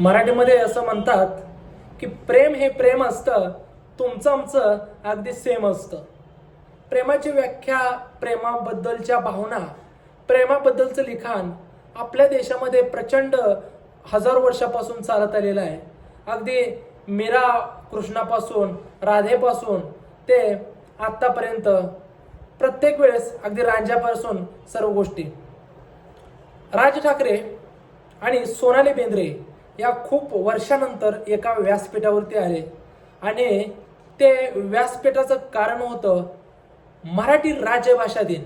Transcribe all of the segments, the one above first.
मराठीमध्ये असं म्हणतात की प्रेम हे प्रेम असतं तुमचं आमचं अगदी सेम असतं. प्रेमाची व्याख्या प्रेमाबद्दलच्या भावना प्रेमाबद्दलचं लिखाण आपल्या देशामध्ये प्रचंड हजारो वर्षापासून चालत आलेलं आहे. अगदी मीरा कृष्णापासून राधेपासून ते आत्तापर्यंत प्रत्येक वेळेस अगदी रांजापासून सर्व गोष्टी. राज ठाकरे आणि सोनाली बेंद्रे या खूप वर्षानंतर एका व्यासपीठावरती आले. आणि ते व्यासपीठाचं कारण होतं मराठी राजभाषा दिन.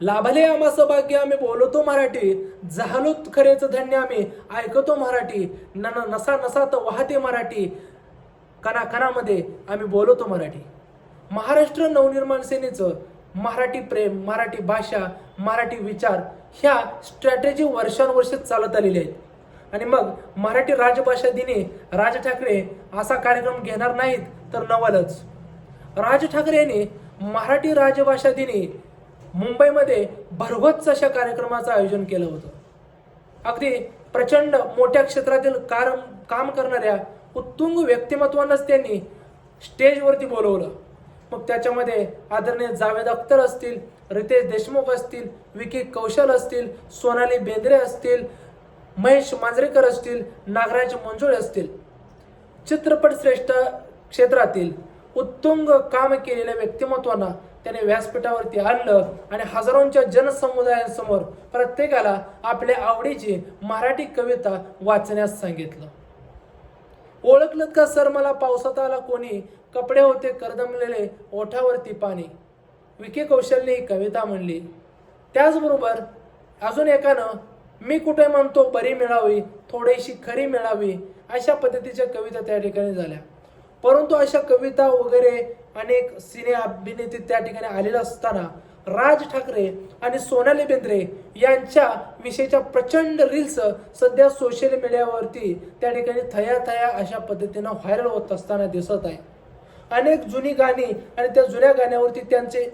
लाभले आम्हास भाग्य आम्ही बोलतो मराठी. झालो खरेच धन्य आम्ही ऐकतो मराठी. न नसा नसा तर वाहते मराठी. कणा कणामध्ये आम्ही बोलतो मराठी. महाराष्ट्र नवनिर्माण सेनेचं मराठी प्रेम मराठी भाषा मराठी विचार ह्या स्ट्रॅटेजी वर्षानुवर्ष चालत आलेल्या आहेत. आणि मग मराठी राजभाषा दिनी राज ठाकरे असा कार्यक्रम घेणार नाहीत तर नवलच. राज ठाकरे यांनी मराठी राजभाषा दिनी मुंबईमध्ये भरगच्च अशा कार्यक्रमाचं आयोजन केलं होतं. अगदी प्रचंड मोठ्या क्षेत्रातील कारम काम करणाऱ्या उत्तुंग व्यक्तिमत्वांनाच त्यांनी स्टेजवरती बोलवलं. मग त्याच्यामध्ये आदरणीय जावेद अख्तर असतील रितेश देशमुख असतील विकी कौशल असतील सोनाली बेंद्रे असतील महेश मांजरेकर असतील नागराज मंजुळे असतील. चित्रपट श्रेष्ठ क्षेत्रातील उत्तुंग काम केलेल्या व्यक्तिमत्वांना त्याने व्यासपीठावरती आणलं आणि हजारोंच्या जनसमुदायांसमोर प्रत्येकाला आपल्या आवडीची मराठी कविता वाचण्यास सांगितलं. ओळखलं का सर मला? पावसात आला कोणी? कपडे होते करदमलेले ओठावरती पाणी. विखे कौशलने ही कविता म्हणली. त्याचबरोबर अजून एकानं मी कुठे म्हणतो बरी मिळावी थोडीशी खरी मिळावी अशा पद्धतीच्या कविता त्या ठिकाणी झाल्या. परंतु अशा कविता वगैरे अनेक सिने अभिनेते त्या ठिकाणी आलेले असताना राज ठाकरे आणि सोनाली बेंद्रे यांच्या विषयीच्या प्रचंड रील्स सध्या सोशल मीडियावरती त्या ठिकाणी थया थया अशा पद्धतीनं व्हायरल होत असताना दिसत आहे. अनेक जुनी गाणी आणि त्या जुन्या गाण्यावरती त्यांचे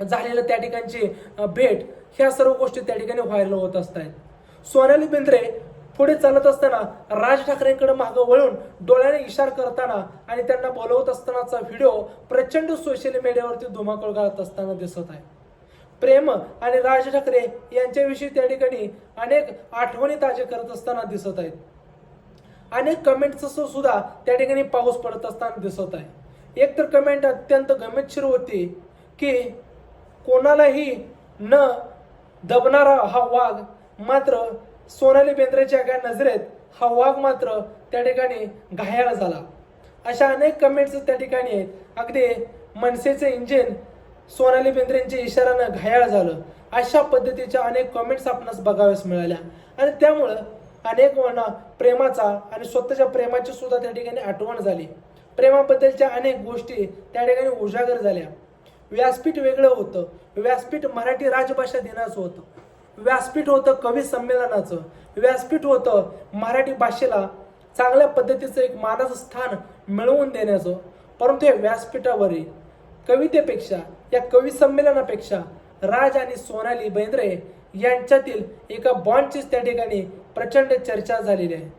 झालेलं त्या ठिकाणची भेट ह्या सर्व गोष्टी त्या ठिकाणी व्हायरल होत असत आहेत सोनाली बेंद्रे पुढे चालत असताना राज ठाकरेंकडे मागं वळून डोळ्याने इशार करताना आणि त्यांना बोलवत असतानाचा व्हिडिओ प्रचंड सोशल मीडियावरती धुमाकूळ घालत असताना दिसत आहे. प्रेम आणि राज ठाकरे यांच्याविषयी त्या ठिकाणी अनेक आठवणी ताजे करत असताना दिसत आहेत. अनेक कमेंट्स सुद्धा त्या ठिकाणी पाऊस पडत असताना दिसत आहे. एक तर कमेंट अत्यंत गमतशीर होती की कोणालाही न दबणारा हा वाघ मात्र सोनाली बेंद्रेच्या काय नजरेत हा वाघ मात्र त्या ठिकाणी घायाळ झाला. अशा अनेक कमेंट्स त्या ठिकाणी आहेत. अगदी मनसेचे इंजिन सोनाली बेंद्रेंच्या इशाऱ्यानं घायाळ झालं. अशा पद्धतीच्या अनेक कमेंट्स आपणास बघाव्यास मिळाल्या. आणि त्यामुळं अनेक वना प्रेमाचा आणि स्वतःच्या प्रेमाची सुद्धा त्या ठिकाणी आठवण झाली. प्रेमाबद्दलच्या अनेक गोष्टी त्या ठिकाणी उजागर झाल्या. व्यासपीठ वेगळं होतं. व्यासपीठ मराठी राजभाषा दिनाचं होतं. व्यासपीठ होतं कवी संमेलनाचं. व्यासपीठ होतं मराठी भाषेला चांगल्या पद्धतीचं एक मानाचं स्थान मिळवून देण्याचं. परंतु या व्यासपीठावरील कवितेपेक्षा या कवी संमेलनापेक्षा राज आणि सोनाली बेंद्रे यांच्यातील एका बॉन्डचीच त्या ठिकाणी प्रचंड चर्चा झालेली आहे.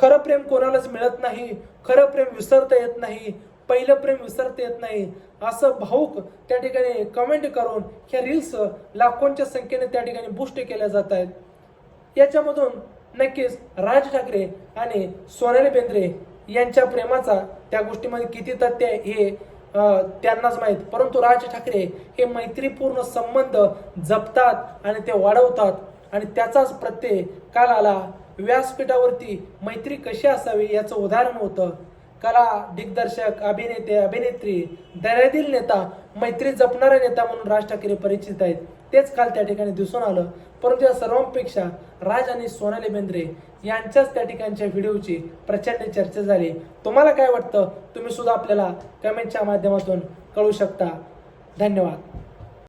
खरं प्रेम कोणालाच मिळत नाही खरं प्रेम विसरता येत नाही पहिलं प्रेम विसरता येत नाही. असं भाऊक त्या ठिकाणी कमेंट करून ह्या रील्स लाखोंच्या संख्येने त्या ठिकाणी बुस्ट केल्या जात आहेत. याच्यामधून नक्कीच राज ठाकरे आणि सोनाली बेंद्रे यांच्या प्रेमाचा त्या गोष्टीमध्ये किती तथ्य आहे हे त्यांनाच माहीत. परंतु राज ठाकरे हे मैत्रीपूर्ण संबंध जपतात आणि ते वाढवतात आणि त्याचाच प्रत्यय काल आला. व्यासपीठावरती मैत्री कशी असावी याचं उदाहरण होतं. कला दिग्दर्शक अभिनेते अभिनेत्री दर्यादिल नेता मैत्री जपणारा नेता म्हणून राज ठाकरे परिचित आहेत. तेच काल त्या ठिकाणी दिसून आलं. परंतु या सर्वांपेक्षा राज आणि सोनाली बेंद्रे यांच्याच त्या ठिकाणच्या व्हिडिओची प्रचंड चर्चा झाली. तुम्हाला काय वाटतं? तुम्ही सुद्धा आपल्याला कमेंटच्या माध्यमातून कळू शकता. धन्यवाद.